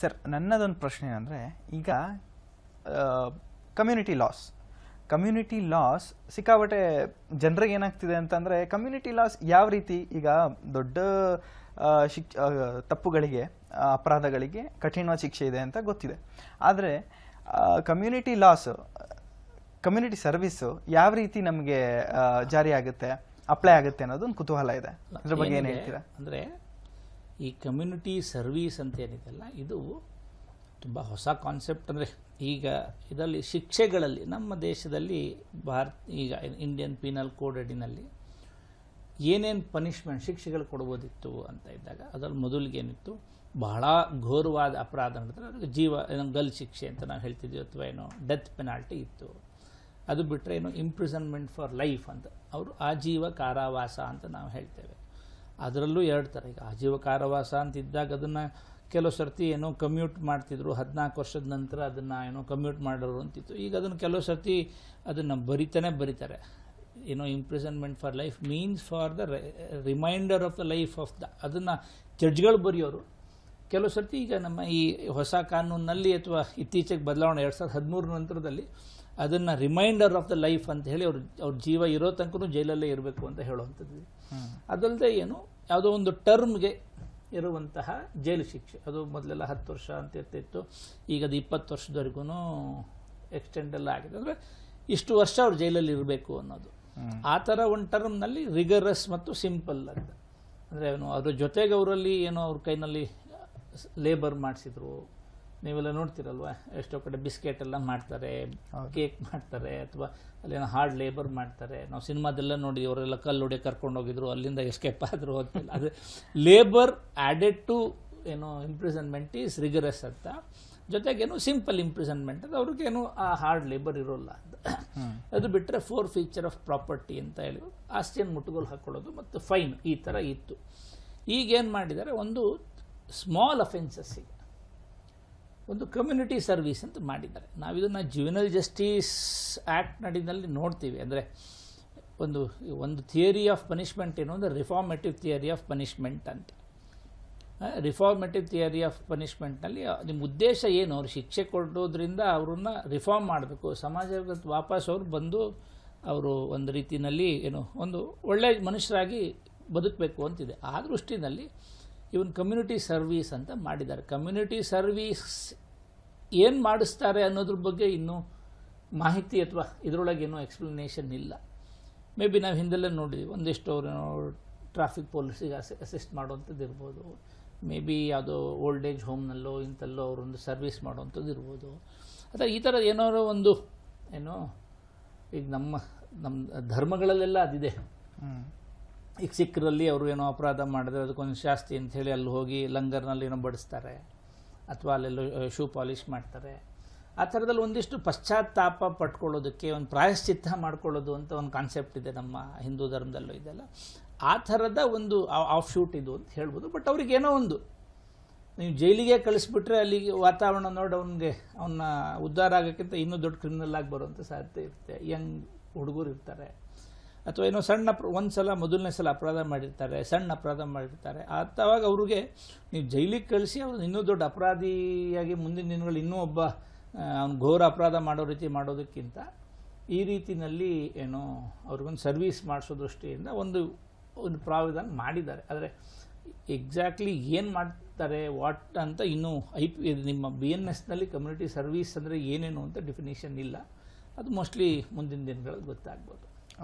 Sir ನನ್ನದೊಂದು ಪ್ರಶ್ನೆ ಏನಂದರೆ ಈಗ ಕಮ್ಯುನಿಟಿ ಲಾಸ್ ಕಮ್ಯುನಿಟಿ ಲಾಸ್ ಸಿಕ್ಕಾಬಟ್ಟೆ ಜನರಿಗೆ ಏನಾಗ್ತಿದೆ ಅಂತಂದರೆ ಕಮ್ಯುನಿಟಿ ಲಾಸ್ ಯಾವ ರೀತಿ ಈಗ ದೊಡ್ಡ ಶಿಕ್ ತಪ್ಪುಗಳಿಗೆ ಅಪರಾಧಗಳಿಗೆ ಕಠಿಣ ಶಿಕ್ಷೆ ಇದೆ ಅಂತ ಗೊತ್ತಿದೆ. ಆದರೆ ಕಮ್ಯುನಿಟಿ ಲಾಸ್ ಕಮ್ಯುನಿಟಿ ಸರ್ವಿಸು ಯಾವ ರೀತಿ ನಮಗೆ ಜಾರಿ ಆಗುತ್ತೆ ಅಪ್ಲೈ ಆಗುತ್ತೆ ಅನ್ನೋದು ಒಂದು ಕುತೂಹಲ ಇದೆ. ಅದ್ರ ಬಗ್ಗೆ ಏನು ಹೇಳ್ತೀರಾ? ಅಂದರೆ ಈ ಕಮ್ಯುನಿಟಿ ಸರ್ವೀಸ್ ಅಂತ ಏನಿದೆಯಲ್ಲ, ಇದು ತುಂಬ ಹೊಸ ಕಾನ್ಸೆಪ್ಟ್ ಅಂದರೆ ಈಗ ಇದರಲ್ಲಿ ಶಿಕ್ಷೆಗಳಲ್ಲಿ, ನಮ್ಮ ದೇಶದಲ್ಲಿ ಭಾರತ, ಈಗ ಇಂಡಿಯನ್ ಪೀನಲ್ ಕೋಡ್ ಅಡಿನಲ್ಲಿ ಏನೇನು ಪನಿಷ್ಮೆಂಟ್ ಶಿಕ್ಷೆಗಳು ಕೊಡ್ಬೋದಿತ್ತು ಅಂತ ಇದ್ದಾಗ ಅದರಲ್ಲಿ ಮೊದಲಿಗೆ ಏನಿತ್ತು, ಬಹಳ ಘೋರವಾದ ಅಪರಾಧ ನಡೆದ್ರೆ ಅದಕ್ಕೆ ಜೀವ, ಏನೋ ಗಲ್ ಶಿಕ್ಷೆ ಅಂತ ನಾವು ಹೇಳ್ತಿದ್ವಿ ಅಥವಾ ಏನೋ ಡೆತ್ ಪೆನಾಲ್ಟಿ ಇತ್ತು. ಅದು ಬಿಟ್ಟರೆ ಏನು ಇಂಪ್ರಿಸನ್ಮೆಂಟ್ ಫಾರ್ ಲೈಫ್ ಅಂತ. ಅವರು ಆಜೀವ ಕಾರಾವಾಸ ಅಂತ ನಾವು ಹೇಳ್ತೇವೆ. ಅದರಲ್ಲೂ ಎರಡು ಥರ. ಈಗ ಆಜೀವ ಕಾರಾವಾಸ ಅಂತ ಇದ್ದಾಗ ಅದನ್ನು ಕೆಲವು ಸರ್ತಿ ಏನೋ ಕಮ್ಯೂಟ್ ಮಾಡ್ತಿದ್ರು, ಹದಿನಾಲ್ಕು ವರ್ಷದ ನಂತರ ಅದನ್ನು ಏನೋ ಕಮ್ಯೂಟ್ ಮಾಡೋರು ಅಂತಿತ್ತು. ಈಗ ಅದನ್ನು ಕೆಲವು ಸರ್ತಿ ಅದನ್ನು ಬರಿತಾನೆ ಬರೀತಾರೆ. ಏನೋ imprisonment for life means for the reminder of the life of the ಅದನ್ನು ಜಡ್ಜ್ಗಳು ಬರೆಯೋರು. ಕೆಲವು ಸರ್ತಿ ಈಗ ನಮ್ಮ ಈ ಹೊಸ ಕಾನೂನಿನಲ್ಲಿ ಅಥವಾ ಇತ್ತೀಚೆಗೆ ಬದಲಾವಣೆ ಎರಡು ಸಾವಿರದ ಹದಿಮೂರ ನಂತರದಲ್ಲಿ ಅದನ್ನು ರಿಮೈಂಡರ್ ಆಫ್ ದ ಲೈಫ್ ಅಂತ ಹೇಳಿ ಅವ್ರ ಅವ್ರ ಜೀವ ಇರೋ ತನಕ ಜೈಲಲ್ಲೇ ಇರಬೇಕು ಅಂತ ಹೇಳುವಂಥದ್ದು. ಅದಲ್ಲದೆ ಏನು, ಯಾವುದೋ ಒಂದು ಟರ್ಮ್ಗೆ ಇರುವಂತಹ ಜೈಲು ಶಿಕ್ಷೆ. ಅದು ಮೊದಲೆಲ್ಲ ಹತ್ತು ವರ್ಷ ಅಂತ ಇರ್ತಿತ್ತು. ಈಗ ಅದು ಇಪ್ಪತ್ತು ವರ್ಷದವರೆಗೂ ಎಕ್ಸ್ಟೆಂಡ್ ಎಲ್ಲ ಆಗಿದೆ. ಅಂದರೆ ಇಷ್ಟು ವರ್ಷ ಅವ್ರು ಜೈಲಲ್ಲಿ ಇರಬೇಕು ಅನ್ನೋದು. ಆ ಥರ ಒಂದು ಟರ್ಮ್ನಲ್ಲಿ ರಿಗರಸ್ ಮತ್ತು ಸಿಂಪಲ್ ಅಂತ. ಅಂದರೆ ಏನು, ಅದ್ರ ಜೊತೆಗೆ ಅವರಲ್ಲಿ ಏನೋ ಅವ್ರ ಕೈನಲ್ಲಿ ಲೇಬರ್ ಮಾಡಿಸಿದ್ರು. ನೀವೆಲ್ಲ ನೋಡ್ತಿರಲ್ವಾ? ಎಷ್ಟೋ ಕಡೆ ಬಿಸ್ಕೆಟ್ ಎಲ್ಲ ಮಾಡ್ತಾರೆ ಕೇಕ್ ಮಾಡ್ತಾರೆ ಅಥವಾ ಅಲ್ಲೇನೋ ಹಾರ್ಡ್ ಲೇಬರ್ ಮಾಡ್ತಾರೆ. ನಾವು ಸಿನಿಮಾದೆಲ್ಲ ನೋಡಿ ಅವರೆಲ್ಲ ಕಲ್ಲು ಹೊಡೆ ಕರ್ಕೊಂಡು ಹೋಗಿದ್ರು ಅಲ್ಲಿಂದ ಎಸ್ಕೇಪ್ ಆದರೂ ಹೋಗ್ತಿಲ್ಲ ಅದು ಲೇಬರ್ ಆ್ಯಡೆಡ್ ಟು ಏನೋ ಇಂಪ್ರಿಸನ್ಮೆಂಟ್ ಈಸ್ ರಿಗರಸ್ ಅಂತ. ಜೊತೆಗೇನು ಸಿಂಪಲ್ ಇಂಪ್ರಿಸನ್ಮೆಂಟ್ ಅದು ಅವ್ರಿಗೇನು ಆ ಹಾರ್ಡ್ ಲೇಬರ್ ಇರೋಲ್ಲ ಅಂತ. ಅದು ಬಿಟ್ಟರೆ ಫೋರ್ ಫೀಚರ್ ಆಫ್ ಪ್ರಾಪರ್ಟಿ ಅಂತ ಹೇಳಿ ಆಸ್ತಿಯನ್ನು ಮುಟ್ಟುಗೋಲು ಹಾಕ್ಕೊಳ್ಳೋದು ಮತ್ತು ಫೈನ್ ಈ ಥರ ಇತ್ತು. ಈಗೇನು ಮಾಡಿದ್ದಾರೆ? ಒಂದು ಸ್ಮಾಲ್ ಅಫೆನ್ಸಸ್ಸಿಗೆ ಒಂದು ಕಮ್ಯುನಿಟಿ ಸರ್ವಿಸ್ ಅಂತ ಮಾಡಿದ್ದಾರೆ. ನಾವು ಇದನ್ನು ಜುವಿನಲ್ ಜಸ್ಟಿಸ್ ಆ್ಯಕ್ಟ್ ನಡಿನಲ್ಲಿ ನೋಡ್ತೀವಿ. ಅಂದರೆ ಒಂದು ಒಂದು ಥಿಯರಿ ಆಫ್ ಪನಿಷ್ಮೆಂಟ್ ಏನು ಅಂದರೆ ರಿಫಾರ್ಮೇಟಿವ್ ಥಿಯರಿ ಆಫ್ ಪನಿಷ್ಮೆಂಟ್ ಅಂತ. ರಿಫಾರ್ಮೇಟಿವ್ ಥಿಯರಿ ಆಫ್ ಪನಿಷ್ಮೆಂಟ್ನಲ್ಲಿ ನಿಮ್ಮ ಉದ್ದೇಶ ಏನು? ಅವ್ರು ಶಿಕ್ಷೆ ಕೊಡೋದ್ರಿಂದ ಅವ್ರನ್ನ ರಿಫಾರ್ಮ್ ಮಾಡಬೇಕು. ಸಮಾಜಕ್ಕೆ ವಾಪಸ್ ಅವ್ರು ಬಂದು ಅವರು ಒಂದು ರೀತಿಯಲ್ಲಿ ಏನು, ಒಂದು ಒಳ್ಳೆಯ ಮನುಷ್ಯರಾಗಿ ಬದುಕಬೇಕು ಅಂತಿದೆ. ಆ ದೃಷ್ಟಿನಲ್ಲಿ ಇವನ್ ಕಮ್ಯುನಿಟಿ ಸರ್ವೀಸ್ ಅಂತ ಮಾಡಿದ್ದಾರೆ. ಕಮ್ಯುನಿಟಿ ಸರ್ವೀಸ್ ಏನು ಮಾಡಿಸ್ತಾರೆ ಅನ್ನೋದ್ರ ಬಗ್ಗೆ ಇನ್ನೂ ಮಾಹಿತಿ ಅಥವಾ ಇದರೊಳಗೆ ಏನೂ ಎಕ್ಸ್ಪ್ಲನೇಷನ್ ಇಲ್ಲ. ಮೇ ಬಿ ನಾವು ಹಿಂದೆಲ್ಲ ನೋಡಿದ್ವಿ. ಒಂದಿಷ್ಟು ಅವರು ಟ್ರಾಫಿಕ್ ಪೊಲೀಸಿಗೆ ಅಸಿ ಅಸಿಸ್ಟ್ ಮಾಡುವಂಥದ್ದು ಇರ್ಬೋದು. ಮೇ ಬಿ ಯಾವುದೋ ಓಲ್ಡ್ ಏಜ್ ಹೋಮ್ನಲ್ಲೋ ಇಂಥಲ್ಲೋ ಅವರೊಂದು ಸರ್ವಿಸ್ ಮಾಡುವಂಥದ್ದು ಇರ್ಬೋದು. ಅಥವಾ ಈ ಥರ ಏನಾದ್ರು ಒಂದು ಏನೋ, ಈಗ ನಮ್ಮ ನಮ್ಮ ಧರ್ಮಗಳಲ್ಲೆಲ್ಲ ಅದಿದೆ. ಈಗ ಸಿಖ್ರಲ್ಲಿ ಅವರು ಏನೋ ಅಪರಾಧ ಮಾಡಿದ್ರೆ ಅದಕ್ಕೊಂದು ಶಾಸ್ತಿ ಅಂತ ಹೇಳಿ ಅಲ್ಲಿ ಹೋಗಿ ಲಂಗರ್ನಲ್ಲಿ ಏನೋ ಬಡಿಸ್ತಾರೆ ಅಥವಾ ಅಲ್ಲೆಲ್ಲೋ ಶೂ ಪಾಲಿಷ್ ಮಾಡ್ತಾರೆ. ಆ ಥರದಲ್ಲಿ ಒಂದಿಷ್ಟು ಪಶ್ಚಾತ್ತಾಪ ಪಟ್ಕೊಳ್ಳೋದಕ್ಕೆ ಒಂದು ಪ್ರಾಯಶ್ಚಿತ್ತ ಮಾಡ್ಕೊಳ್ಳೋದು ಅಂತ ಒಂದು ಕಾನ್ಸೆಪ್ಟ್ ಇದೆ ನಮ್ಮ ಹಿಂದೂ ಧರ್ಮದಲ್ಲೂ ಇದೆಲ್ಲ. ಆ ಥರದ ಒಂದು ಆಫ್ ಶೂಟ್ ಇದು ಅಂತ ಹೇಳ್ಬೋದು. ಬಟ್ ಅವ್ರಿಗೇನೋ ಒಂದು. ನೀವು ಜೈಲಿಗೆ ಕಳಿಸ್ಬಿಟ್ರೆ ಅಲ್ಲಿಗೆ ವಾತಾವರಣ ನೋಡಿ, ಅವನಿಗೆ ಅವನ್ನ ಉದ್ಧಾರ ಆಗೋಕ್ಕಿಂತ ಇನ್ನೂ ದೊಡ್ಡ ಕ್ರಿಮಿನಲ್ ಆಗಿ ಬರುವಂಥ ಸಾಧ್ಯತೆ ಇರುತ್ತೆ. ಯಂಗ್ ಹುಡುಗರು ಇರ್ತಾರೆ. ಅಥವಾ ಏನೋ ಸಣ್ಣ ಒಂದು ಸಲ ಮೊದಲನೇ ಸಲ ಅಪರಾಧ ಮಾಡಿರ್ತಾರೆ, ಸಣ್ಣ ಅಪರಾಧ ಮಾಡಿರ್ತಾರೆ. ಆತವಾಗ ಅವ್ರಿಗೆ ನೀವು ಜೈಲಿಗೆ ಕಳಿಸಿ ಅವ್ರನ್ನ ಇನ್ನೂ ದೊಡ್ಡ ಅಪರಾಧಿಯಾಗಿ ಮುಂದಿನ ದಿನಗಳು ಇನ್ನೂ ಒಬ್ಬ ಅವ್ನು ಘೋರ ಅಪರಾಧ ಮಾಡೋ ರೀತಿ ಮಾಡೋದಕ್ಕಿಂತ ಈ ರೀತಿಯಲ್ಲಿ ಏನು ಅವ್ರಿಗೊಂದು ಸರ್ವೀಸ್ ಮಾಡಿಸೋ ದೃಷ್ಟಿಯಿಂದ ಒಂದು ಒಂದು ಪ್ರಾವಿಧಾನ ಮಾಡಿದ್ದಾರೆ. ಆದರೆ ಎಕ್ಸಾಕ್ಟ್ಲಿ ಏನು ಮಾಡ್ತಾರೆ, ವಾಟ್ ಅಂತ ಇನ್ನೂ ಐ ಪಿ ನಿಮ್ಮ ಬಿ ಎನ್ ಎಸ್ನಲ್ಲಿ ಕಮ್ಯುನಿಟಿ ಸರ್ವೀಸ್ ಅಂದರೆ ಏನೇನು ಅಂತ ಡೆಫಿನೇಷನ್ ಇಲ್ಲ. ಅದು ಮೋಸ್ಟ್ಲಿ ಮುಂದಿನ ದಿನಗಳಲ್ಲಿ ಗೊತ್ತಾಗ್ಬೋದು.